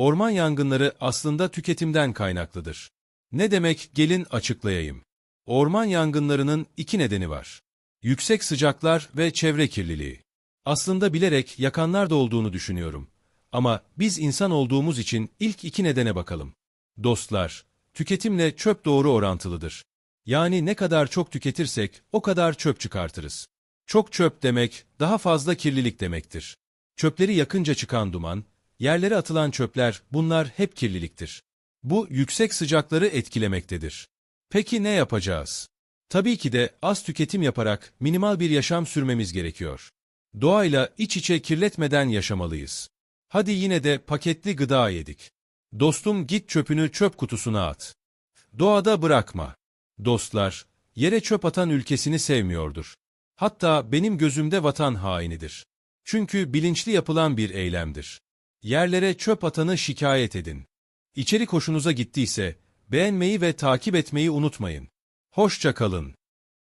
Orman yangınları aslında tüketimden kaynaklıdır. Ne demek gelin açıklayayım. Orman yangınlarının iki nedeni var. Yüksek sıcaklar ve çevre kirliliği. Aslında bilerek yakanlar da olduğunu düşünüyorum. Ama biz insan olduğumuz için ilk iki nedene bakalım. Dostlar, tüketimle çöp doğru orantılıdır. Yani ne kadar çok tüketirsek o kadar çöp çıkartırız. Çok çöp demek daha fazla kirlilik demektir. Çöpleri yakınca çıkan duman, yerlere atılan çöpler bunlar hep kirliliktir. Bu yüksek sıcakları etkilemektedir. Peki ne yapacağız? Tabii ki de az tüketim yaparak minimal bir yaşam sürmemiz gerekiyor. Doğayla iç içe kirletmeden yaşamalıyız. Hadi yine de paketli gıda yedik. Dostum git çöpünü çöp kutusuna at. Doğada bırakma. Dostlar, yere çöp atan ülkesini sevmiyordur. Hatta benim gözümde vatan hainidir. Çünkü bilinçli yapılan bir eylemdir. Yerlere çöp atanı şikayet edin. İçerik hoşunuza gittiyse beğenmeyi ve takip etmeyi unutmayın. Hoşça kalın.